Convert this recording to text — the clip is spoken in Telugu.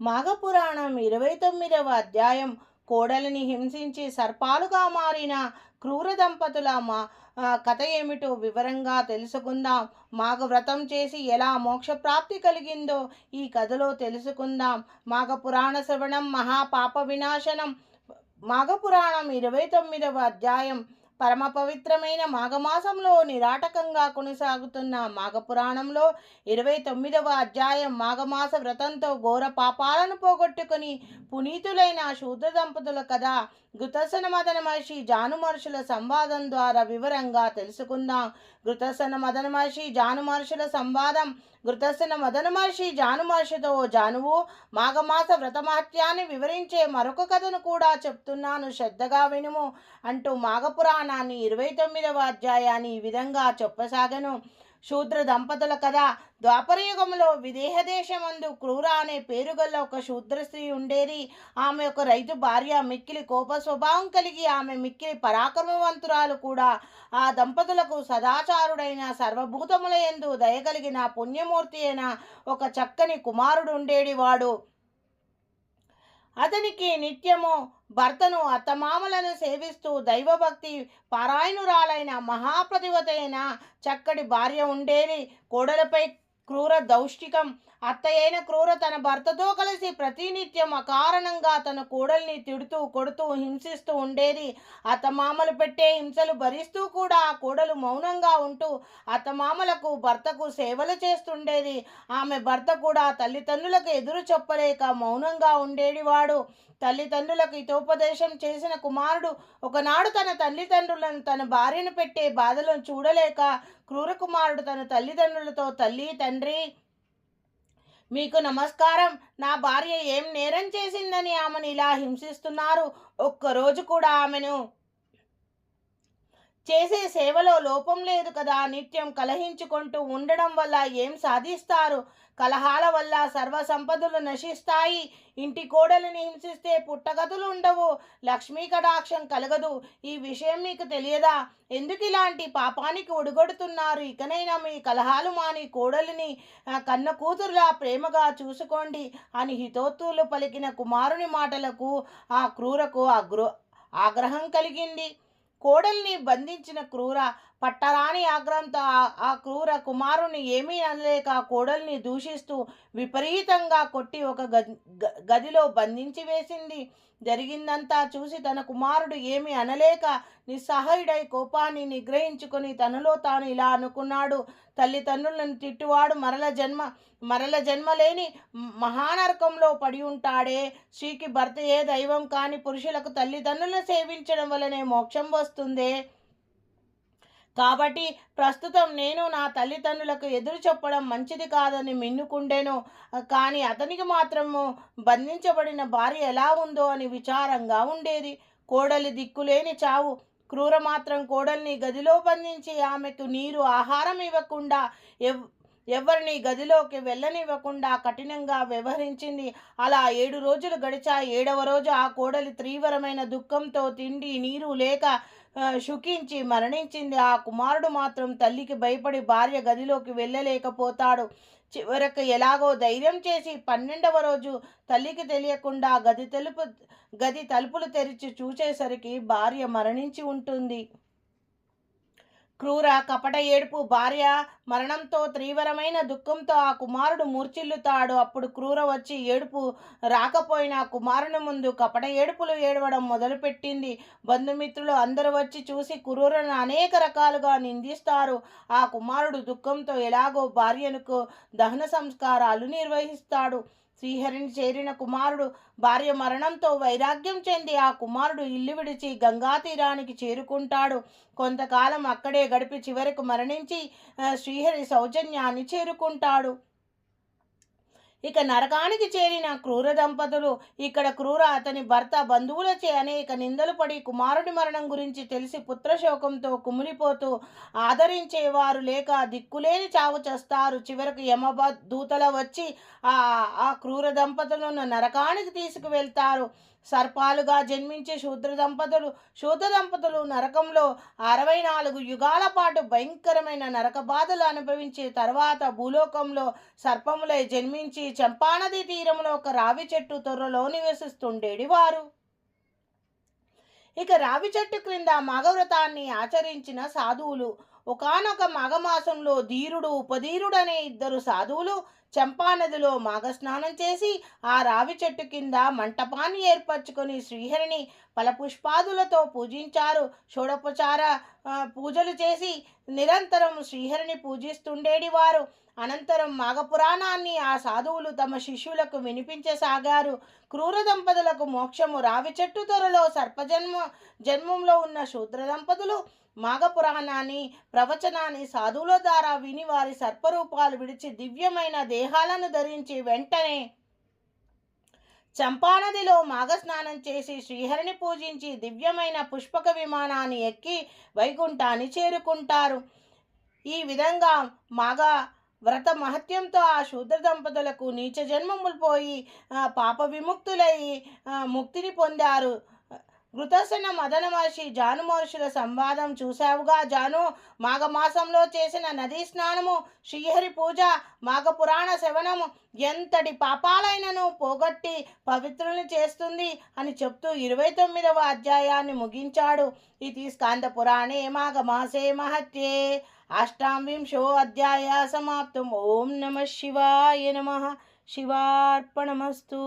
మాఘపురాణం ఇరవై తొమ్మిదవ అధ్యాయం. కోడలిని హింసించి సర్పాలుగా మారిన క్రూర దంపతుల మా కథ ఏమిటో వివరంగా తెలుసుకుందాం. మాఘవ్రతం చేసి ఎలా మోక్షప్రాప్తి కలిగిందో ఈ కథలో తెలుసుకుందాం. మాఘపురాణ శ్రవణం మహాపాప వినాశనం. మాఘపురాణం ఇరవై తొమ్మిదవ అధ్యాయం. పరమ పవిత్రమైన మాఘమాసంలో నిరాటకంగా కొనసాగుతున్న మాఘపురాణంలో ఇరవై తొమ్మిదవ అధ్యాయం మాఘమాస వ్రతంతో ఘోర పాపాలను పోగొట్టుకుని పునీతులైన శూద్ర దంపతుల కథ గృతసన మదన మహర్షి జాను మహర్షుల సంవాదం ద్వారా వివరంగా తెలుసుకుందాం. గృతసన మదన మహర్షి జాను మహర్షుల సంవాదం గుతసన మదన మహర్షి జాను మహర్షితో "ఓ జానువు మాఘమాస వ్రతమహత్యాన్ని వివరించే మరొక కథను కూడా చెప్తున్నాను. శ్రద్ధగా వినుము అంటూ మాఘపురాణాన్ని ఇరవై తొమ్మిదవ అధ్యాయాన్ని ఈ విధంగా చెప్పసాగను. శూద్ర దంపతుల కథ. ద్వాపరయుగంలో విదేహ దేశమందు క్రూర అనే పేరుగల ఒక శూద్ర స్త్రీ ఉండేది. ఆమె ఒక రైతు భార్య మిక్కిలి కోప స్వభావం కలిగి ఆమె మిక్కిలి పరాక్రమవంతురాలు కూడా. ఆ దంపతులకు సదాచారుడైన సర్వభూతముల యందు దయగలిగిన పుణ్యమూర్తి అయిన ఒక చక్కని కుమారుడు ఉండేడివాడు. అతనికి నిత్యము భర్తను అత్తమామలను సేవిస్తూ దైవభక్తి పారాయణురాలైన మహాప్రతివతైన చక్కటి భార్య ఉండేది. కోడలపై క్రూర దౌష్టికం. అత్తయైన క్రూర తన భర్తతో కలిసి ప్రతినిత్యం అకారణంగా తన కోడల్ని తిడుతూ కొడుతూ హింసిస్తూ ఉండేది. అత్తమామలు పెట్టే హింసలు భరిస్తూ కూడా ఆ కోడలు మౌనంగా ఉంటూ అత్తమామలకు భర్తకు సేవలు చేస్తుండేది. ఆమె భర్త కూడా తల్లిదండ్రులకు ఎదురు చెప్పలేక మౌనంగా ఉండేడివాడు. తల్లిదండ్రులకు హితోపదేశం చేసిన కుమారుడు ఒకనాడు తన తల్లిదండ్రులను తన భార్యను పెట్టే బాధలను చూడలేక క్రూర కుమారుడు తన తల్లిదండ్రులతో తల్లి తండ్రి మీకు నమస్కారం. నా భార్య ఏం నేరం చేసిందని ఆమెను ఇలా హింసిస్తున్నారు. ఒక్కరోజు కూడా ఆమెను చేసే సేవలో లోపం లేదు కదా. నిత్యం కలహించుకుంటూ ఉండడం వల్ల ఏం సాధిస్తారు? కలహాల వల్ల సర్వ సంపదలు నశిస్తాయి. ఇంటి కోడలిని హింసిస్తే పుట్టగతులు ఉండవు. లక్ష్మీ కటాక్షం కలగదు. ఈ విషయం మీకు తెలియదా? ఎందుకు ఇలాంటి పాపానికి ఒడిగొడుతున్నారు? ఇకనైనా మీ కలహాలు మాని కోడలిని కన్న కూతురులా ప్రేమగా చూసుకోండి అని హితోత్తులు పలికిన కుమారుని మాటలకు ఆ క్రూరకు అగ్రో ఆగ్రహం కలిగింది. కోడల్ని బంధించిన క్రూర పట్టరాని ఆగ్రహంతో ఆ- ఆ క్రూర కుమారుని ఏమీ అనలేక ఆ కోడల్ని దూషిస్తూ విపరీతంగా కొట్టి ఒక గది గ- గదిలో బంధించి వేసింది. జరిగిందంతా చూసి తన కుమారుడు ఏమీ అనలేక నిస్సహాయుడై కోపాన్ని నిగ్రహించుకొని తనలో తాను ఇలా అనుకున్నాడు. తల్లిదండ్రులను తిట్టువాడు మరల జన్మ మరల జన్మ లేని మహానరకంలో పడి ఉంటాడే. స్త్రీకి భర్త ఏ దైవం కాని పురుషులకు తల్లిదండ్రులను సేవించడం వల్లనే మోక్షం వస్తుందే. కాబట్టి ప్రస్తుతం నేను నా తల్లిదండ్రులకు ఎదురు చెప్పడం మంచిది కాదని మిన్నుకుండేను కానీ అతనికి మాత్రము బంధించబడిన భార్య ఎలా ఉందో అని విచారంగా ఉండేది. కోడలి దిక్కులేని చావు. క్రూర మాత్రం కోడల్ని గదిలో బంధించి ఆమెకు నీరు ఆహారం ఇవ్వకుండా ఎవ్ ఎవరిని గదిలోకి వెళ్ళనివ్వకుండా కఠినంగా వ్యవహరించింది. అలా ఏడు రోజులు గడిచా ఏడవ రోజు ఆ కోడలి తీవ్రమైన దుఃఖంతో తిండి నీరు లేక శుకించి మరణించింది. ఆ కుమారుడు మాత్రం తల్లికి భయపడి భార్య గదిలోకి వెళ్ళలేకపోతాడు. చివరకు ఎలాగో ధైర్యం చేసి పన్నెండవ రోజు తల్లికి తెలియకుండా గది తలుపు గది తలుపులు తెరిచి చూసేసరికి భార్య మరణించి ఉంటుంది. క్రూర కపట ఏడుపు భార్య మరణంతో తీవ్రమైన దుఃఖంతో ఆ కుమారుడు మూర్చిల్లుతాడు అప్పుడు క్రూర వచ్చి ఏడుపు రాకపోయినా కుమారుని ముందు కపట ఏడుపులు ఏడవడం మొదలుపెట్టింది. బంధుమిత్రులు అందరూ వచ్చి చూసి క్రూరను అనేక రకాలుగా నిందిస్తారు. ఆ కుమారుడు దుఃఖంతో ఎలాగో భార్యనుకు దహన సంస్కారాలు నిర్వహిస్తాడు. శ్రీహరిని చేరిన కుమారుడు భార్య మరణంతో వైరాగ్యం చెంది ఆ కుమారుడు ఇల్లు విడిచి గంగా తీరానికి చేరుకుంటాడు. కొంతకాలం అక్కడే గడిపి చివరకు మరణించి శ్రీహరి సౌజన్యాన్ని చేరుకుంటాడు. ఇక నరకానికి చేరిన క్రూర దంపతులు ఇక్కడ క్రూర అతని భర్త బంధువులచే అనేక నిందలు పడి కుమారుడి మరణం గురించి తెలిసి పుత్రశోకంతో కుమిలిపోతూ ఆదరించేవారు లేక దిక్కులేని చావు చేస్తారు. చివరకు యమబ దూతల వచ్చి ఆ ఆ క్రూర దంపతులను నరకానికి తీసుకువెళ్తారు. సర్పాలుగా జన్మించే శూద్ర దంపతులు శూద్ర దంపతులు నరకంలో అరవై నాలుగు యుగాల పాటు భయంకరమైన నరక బాధలు అనుభవించి తర్వాత భూలోకంలో సర్పములై జన్మించి చంపానది తీరంలో ఒక రావి చెట్టు తొర్రలో నివసిస్తుండేడి వారు. ఇక రావి చెట్టు క్రింద మగవ్రతాన్ని ఆచరించిన సాధువులు ఒకానొక మాఘమాసంలో ధీరుడు ఉపధీరుడు అనే ఇద్దరు సాధువులు చంపానదిలో మాఘస్నానం చేసి ఆ రావి చెట్టు కింద మంటపాన్ని ఏర్పరచుకొని శ్రీహరిని ఫలపుష్పాదులతో పూజించారు. షోడోపచార పూజలు చేసి నిరంతరం శ్రీహరిని పూజిస్తుండేది వారు అనంతరం మాఘపురాణాన్ని ఆ సాధువులు తమ శిష్యులకు వినిపించసాగారు. క్రూర దంపతులకు మోక్షము. రావి చెట్టు త్వరలో సర్పజన్మ జన్మంలో ఉన్న శూద్ర దంపతులు మాఘపురాణాన్ని ప్రవచనాన్ని సాధువుల ద్వారా విని వారి సర్పరూపాలు విడిచి దివ్యమైన దేహాలను ధరించి వెంటనే చంపానదిలో మాఘస్నానం చేసి శ్రీహరిని పూజించి దివ్యమైన పుష్పక విమానాన్ని ఎక్కి వైకుంఠాన్ని చేరుకుంటారు. ఈ విధంగా మాఘ వ్రత మహత్యంతో ఆ శూద్ర దంపతులకు నీచ జన్మములు పోయి పాప విముక్తులై ముక్తిని పొందారు. కృతసన మదన మహర్షి జాను మహర్షుల సంవాదం చూశావుగా జాను. మాఘమాసంలో చేసిన నదీ స్నానము శ్రీహరి పూజ మాఘపురాణ శవనము ఎంతటి పాపాలైనను పోగొట్టి పవిత్రులను చేస్తుంది అని చెప్తూ ఇరవై తొమ్మిదవ అధ్యాయాన్ని ముగించాడు. ఇది స్కాంద పురాణే మాఘమాసే మహత్యే. అష్టాంవింశో అధ్యాయ సమాప్తం. ఓం నమ శివాయ నమ. శివార్పణమస్తు.